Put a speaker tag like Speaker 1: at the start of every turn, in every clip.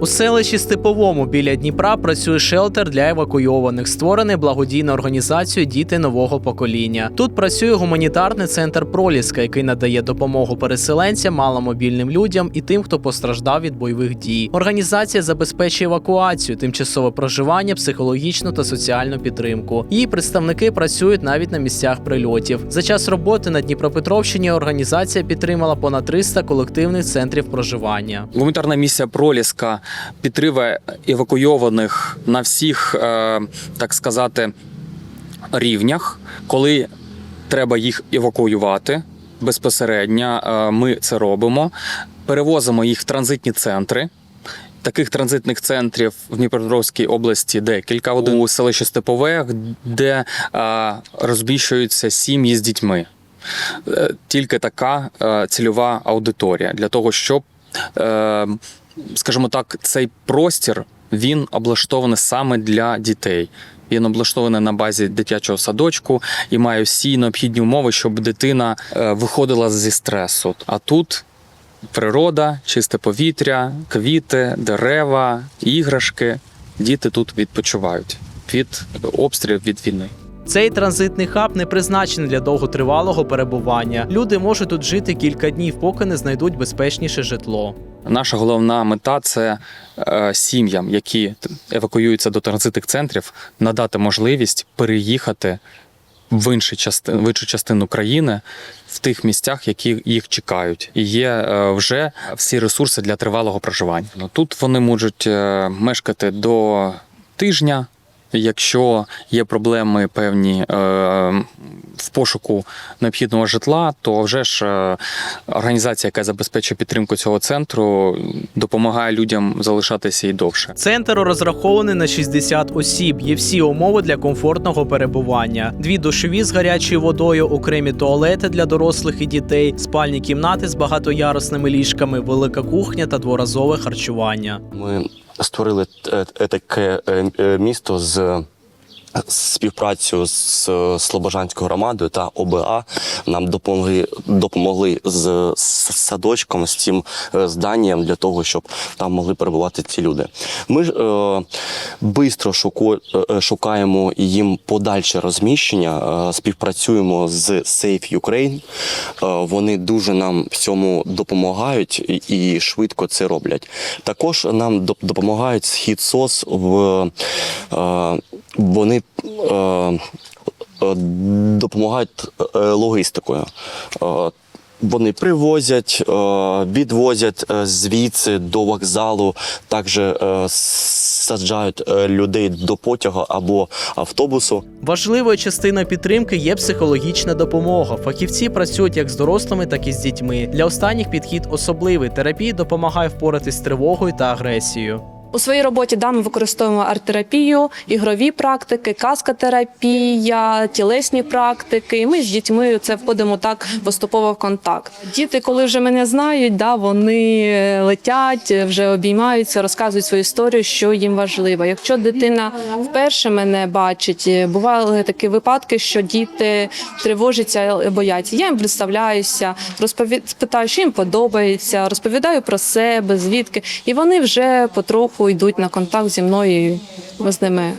Speaker 1: У селищі Степовому біля Дніпра працює шелтер для евакуйованих, створений благодійною організацією Діти нового покоління. Тут працює гуманітарний центр Проліска, який надає допомогу переселенцям, маломобільним людям і тим, хто постраждав від бойових дій. Організація забезпечує евакуацію, тимчасове проживання, психологічну та соціальну підтримку. Її представники працюють навіть на місцях прильотів. За час роботи на Дніпропетровщині організація підтримала понад 300 колективних центрів проживання.
Speaker 2: Гуманітарна місія Проліска підтримує евакуйованих на всіх, е, так сказати, рівнях, коли треба їх евакуювати безпосередньо. е, Ми це робимо. Перевозимо їх в транзитні центри. Таких транзитних центрів в Дніпропетровській області декілька. Один у селищі Степове, де е, розміщуються сім'ї з дітьми. Тільки така е, цільова аудиторія для того, щоб, е, скажімо так, цей простір він облаштований саме для дітей. Він облаштований на базі дитячого садочку і має всі необхідні умови, щоб дитина е, виходила зі стресу. А тут природа, чисте повітря, квіти, дерева, іграшки. Діти тут відпочивають від обстрілів від війни.
Speaker 1: Цей транзитний хаб не призначений для довготривалого перебування. Люди можуть тут жити кілька днів, поки не знайдуть безпечніше житло.
Speaker 2: Наша головна мета це е, сім'ям, які евакуюються до транзитних центрів, надати можливість переїхати в інші части, в іншу частину країни в тих місцях, які їх чекають. І є е, вже всі ресурси для тривалого проживання. Ну, Тут вони можуть е, мешкати до тижня. Якщо є проблеми певні е, в пошуку необхідного житла, то вже ж е, організація, яка забезпечує підтримку цього центру, допомагає людям залишатися і довше.
Speaker 1: Центр розрахований на 60 осіб. Є всі умови для комфортного перебування: дві душові з гарячою водою, окремі туалети для дорослих і дітей, спальні кімнати з багатоярусними ліжками, велика кухня та дворазове харчування.
Speaker 3: Ми створили е, е, таке е, місто з співпрацю з Слобожанською громадою та ОБА. Нам допомогли, допомогли з садочком, з цим е, зданням для того, щоб там могли перебувати ці люди. Ми ж е, шуку, е, шукаємо їм подальше розміщення, е, співпрацюємо з Safe Ukraine. Е, Вони дуже нам в цьому допомагають і- і швидко це роблять. Також нам допомагають схід СОС в е, вони е, е, допомагають е, логістикою. Вони привозять, відвозять звідси до вокзалу, також саджають людей до потягу або автобусу.
Speaker 1: Важливою частиною підтримки є психологічна допомога. Фахівці працюють як з дорослими, так і з дітьми. Для останніх підхід особливий. Терапія допомагає впоратись з тривогою та агресією.
Speaker 4: У своїй роботі да, ми використовуємо арт-терапію, ігрові практики, каскотерапія, тілесні практики. І ми з дітьми це входимо так поступово в контакт. Діти, коли вже мене знають, да, вони летять, вже обіймаються, розказують свою історію, що їм важливо. Якщо дитина вперше мене бачить, бували такі випадки, що діти тривожаться, бояться. Я їм представляюся, розповід... питаю, що їм подобається, розповідаю про себе, звідки, і вони вже потроху йдуть на контакт зі мною. і Ми з ними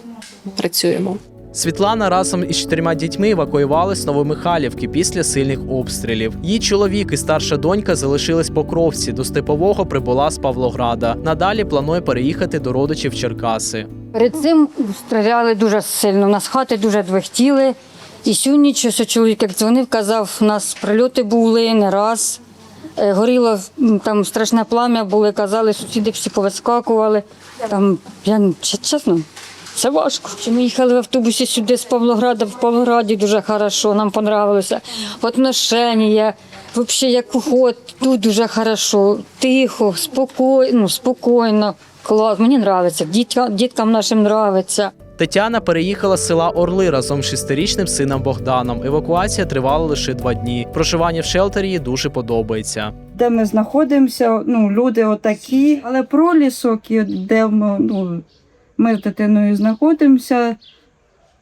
Speaker 4: працюємо.
Speaker 1: Світлана разом із чотирма дітьми евакуювалась з Новомихайлівки після сильних обстрілів. Її чоловік і старша донька залишились покровці. До степового прибула з Павлограда. Надалі планує переїхати до родичів Черкаси.
Speaker 5: Перед цим стріляли дуже сильно. У нас хати дуже двихтіли. І сьогодні що чоловік як дзвонив, казав, у нас прильоти були не раз. Е, Горіло там страшне плам'я були, казали, сусіди всі повискакували. Там, я чесно, це важко. Ми їхали в автобусі сюди з Павлограда, в Павлограді дуже хорошо, нам понравилося. Отношення, взагалі як уход, тут дуже хорошо, тихо, спокійно, спокійно. Клас, мені подобається, діткам, діткам нашим подобається.
Speaker 1: Тетяна переїхала з села Орли разом з шестирічним сином Богданом. Евакуація тривала лише два дні. Проживання в шелтері їй дуже подобається.
Speaker 6: де ми знаходимося, ну, люди отакі, але пролісок, лісок де ми, ну, ми з дитиною знаходимося.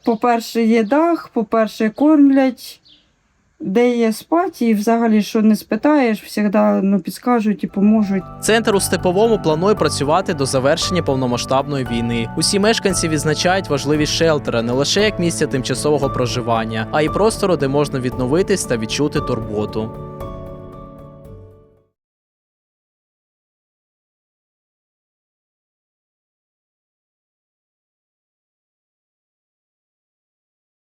Speaker 6: По-перше, є дах, по-перше, кормлять. Де є спать, і взагалі, що не спитаєш, завжди ну, підскажуть і поможуть.
Speaker 1: Центр у степовому планує працювати до завершення повномасштабної війни. Усі мешканці відзначають важливість шелтера не лише як місця тимчасового проживання, а й простору, де можна відновитись та відчути турботу.